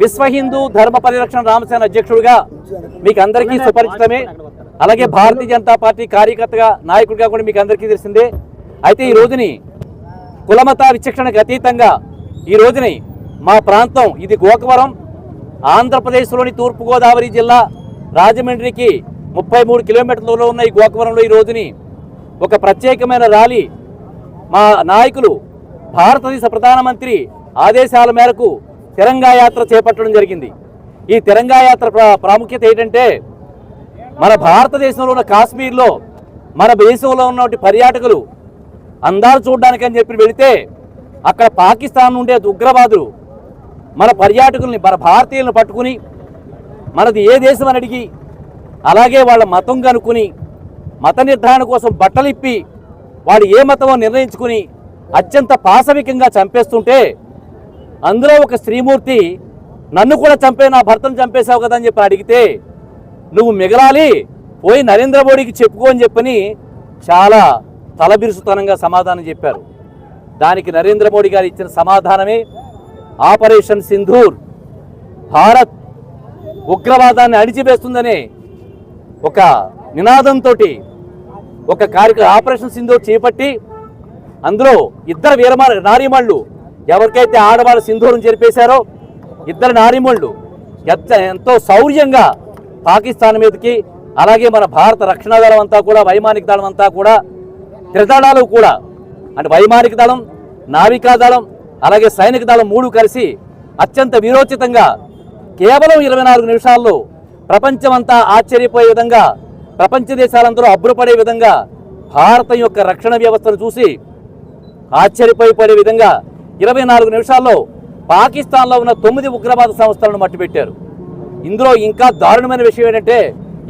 విశ్వ హిందూ ధర్మ పరిరక్షణ రామసేన అధ్యక్షుడిగా మీకు అందరికీ సుపరిచితమే. అలాగే భారతీయ జనతా పార్టీ కార్యకర్తగా నాయకుడిగా కూడా మీకు అందరికీ తెలిసిందే. అయితే ఈ రోజుని కులమత విచక్షణకు అతీతంగా ఈ రోజుని మా ప్రాంతం ఇది గోకవరం ఆంధ్రప్రదేశ్లోని తూర్పుగోదావరి జిల్లా రాజమండ్రికి ముప్పై మూడు కిలోమీటర్ల దూరంలో ఉన్న ఈ గోకవరంలో ఈ రోజుని ఒక ప్రత్యేకమైన ర్యాలీ మా నాయకులు భారతదేశ ప్రధానమంత్రి ఆదేశాల మేరకు తిరంగా యాత్ర చేపట్టడం జరిగింది. ఈ తిరంగా యాత్ర ప్రా- ప్రాముఖ్యత ఏంటంటే మన భారతదేశంలో ఉన్న కాశ్మీర్లో మన దేశంలో ఉన్నటువంటి పర్యాటకులు అందాలు చూడడానికి అని చెప్పి వెళితే అక్కడ పాకిస్తాన్ నుండే ఉగ్రవాదులు మన పర్యాటకుల్ని మన భారతీయులను పట్టుకుని మనది ఏ దేశం అని అడిగి అలాగే వాళ్ళ మతం కనుక్కుని మత నిర్ధారణ కోసం బట్టలిప్పి వాడు ఏ మతమో నిర్ణయించుకుని అత్యంత పాశవికంగా చంపేస్తుంటే అందులో ఒక స్త్రీమూర్తి నన్ను కూడా చంపే నా భర్తను చంపేశావు కదా అని చెప్పి అడిగితే నువ్వు మిగలాలి పోయి నరేంద్ర మోడీకి చెప్పుకో అని చెప్పని చాలా తలబిరుసుతనంగా సమాధానం చెప్పారు. దానికి నరేంద్ర మోడీ గారు ఇచ్చిన సమాధానమే ఆపరేషన్ సింధూర్. భారత్ ఉగ్రవాదాన్ని అణిచివేస్తుందనే ఒక నినాదంతో ఒక కార్యక్రమం ఆపరేషన్ సింధూర్ చేపట్టి అందులో ఇద్దరు వీరమ నారీమణులు ఎవరికైతే ఆడవాళ్ళు సింధూరం జరిపేశారో ఇద్దరు నారిమణులు ఎంత ఎంతో శౌర్యంగా పాకిస్తాన్ మీదకి అలాగే మన భారత రక్షణ దళం అంతా కూడా వైమానిక దళం అంతా కూడా త్రిదళాలు కూడా అంటే వైమానిక దళం నావికా దళం అలాగే సైనిక దళం మూడు కలిసి అత్యంత వీరోచితంగా కేవలం ఇరవై నాలుగు నిమిషాల్లో ప్రపంచమంతా ఆశ్చర్యపోయే విధంగా ప్రపంచ దేశాలందరూ అబ్బురపడే విధంగా భారతం యొక్క రక్షణ వ్యవస్థను చూసి ఆశ్చర్యపోయిపడే విధంగా ఇరవై నాలుగు నిమిషాల్లో పాకిస్తాన్లో ఉన్న తొమ్మిది ఉగ్రవాద సంస్థలను మట్టిపెట్టారు ఇందులో ఇంకా దారుణమైన విషయం ఏంటంటే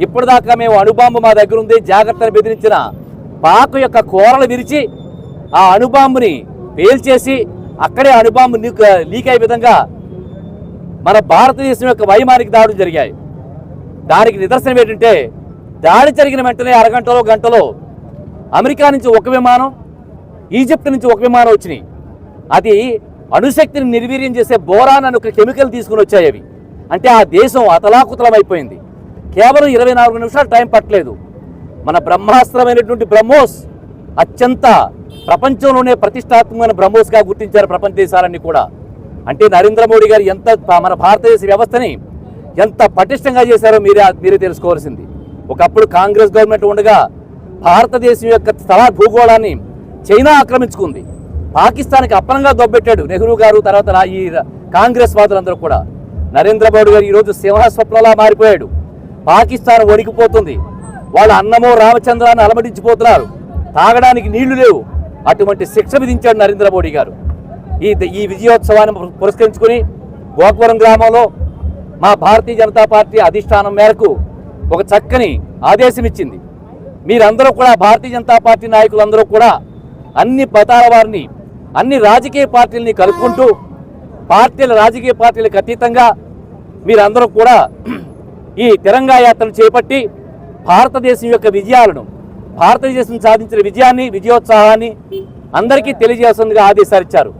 ఇప్పటిదాకా మేము అణుబాంబు మా దగ్గర ఉంది జాగ్రత్తను బెదిరించిన పాక్ యొక్క కూరలు విరిచి ఆ అణుబాంబుని పేల్చేసి అక్కడే అణుబాంబు లీక్ లీక్ అయ్యే విధంగా మన భారతదేశం యొక్క వైమానిక దాడులు జరిగాయి. దానికి నిదర్శనం ఏంటంటే దాడి జరిగిన వెంటనే అరగంటలో గంటలో అమెరికా నుంచి ఒక విమానం ఈజిప్ట్ నుంచి ఒక విమానం వచ్చినాయి. అది అణుశక్తిని నిర్వీర్యం చేసే బోరాన్ అని ఒక కెమికల్ తీసుకుని వచ్చాయి అవి. అంటే ఆ దేశం అతలాకుతలం అయిపోయింది కేవలం ఇరవై నాలుగు నిమిషాలు టైం పట్టలేదు. మన బ్రహ్మాస్త్రమైనటువంటి బ్రహ్మోస్ అత్యంత ప్రపంచంలోనే ప్రతిష్టాత్మకమైన బ్రహ్మోస్గా గుర్తించారు ప్రపంచ దేశాలన్నీ కూడా. అంటే నరేంద్ర మోడీ గారు ఎంత మన భారతదేశ వ్యవస్థని ఎంత పటిష్టంగా చేశారో మీరే మీరే తెలుసుకోవాల్సింది. ఒకప్పుడు కాంగ్రెస్ గవర్నమెంట్ ఉండగా భారతదేశం యొక్క స్థల భూగోళాన్ని చైనా ఆక్రమించుకుంది. పాకిస్తాన్కి అప్పనంగా దొబ్బెట్టాడు నెహ్రూ గారు తర్వాత ఈ కాంగ్రెస్ వాదులందరూ కూడా. నరేంద్ర మోడీ గారు ఈరోజు సింహ స్వప్నలా మారిపోయాడు. పాకిస్తాన్ వణికిపోతుంది. వాళ్ళ అన్నమో రామచంద్రాన్ని అలమటించిపోతున్నారు. తాగడానికి నీళ్ళు లేవు. అటువంటి శిక్ష విధించాడు నరేంద్ర మోడీ గారు. ఈ ఈ విజయోత్సవాన్ని పురస్కరించుకుని గోకవరం గ్రామంలో మా భారతీయ జనతా పార్టీ అధిష్టానం మేరకు ఒక చక్కని ఆదేశం ఇచ్చింది మీరందరూ కూడా భారతీయ జనతా పార్టీ నాయకులందరూ కూడా అన్ని పతాల వారిని అన్ని రాజకీయ పార్టీలని కలుపుకుంటూ పార్టీల రాజకీయ పార్టీలకు అతీతంగా మీరందరూ కూడా ఈ తిరంగా యాత్రను చేపట్టి భారతదేశం యొక్క విజయాలను భారతదేశం సాధించిన విజయాన్ని విజయోత్సాహాన్ని అందరికీ తెలియజేస్తుందిగా ఆదేశాలు ఇచ్చారు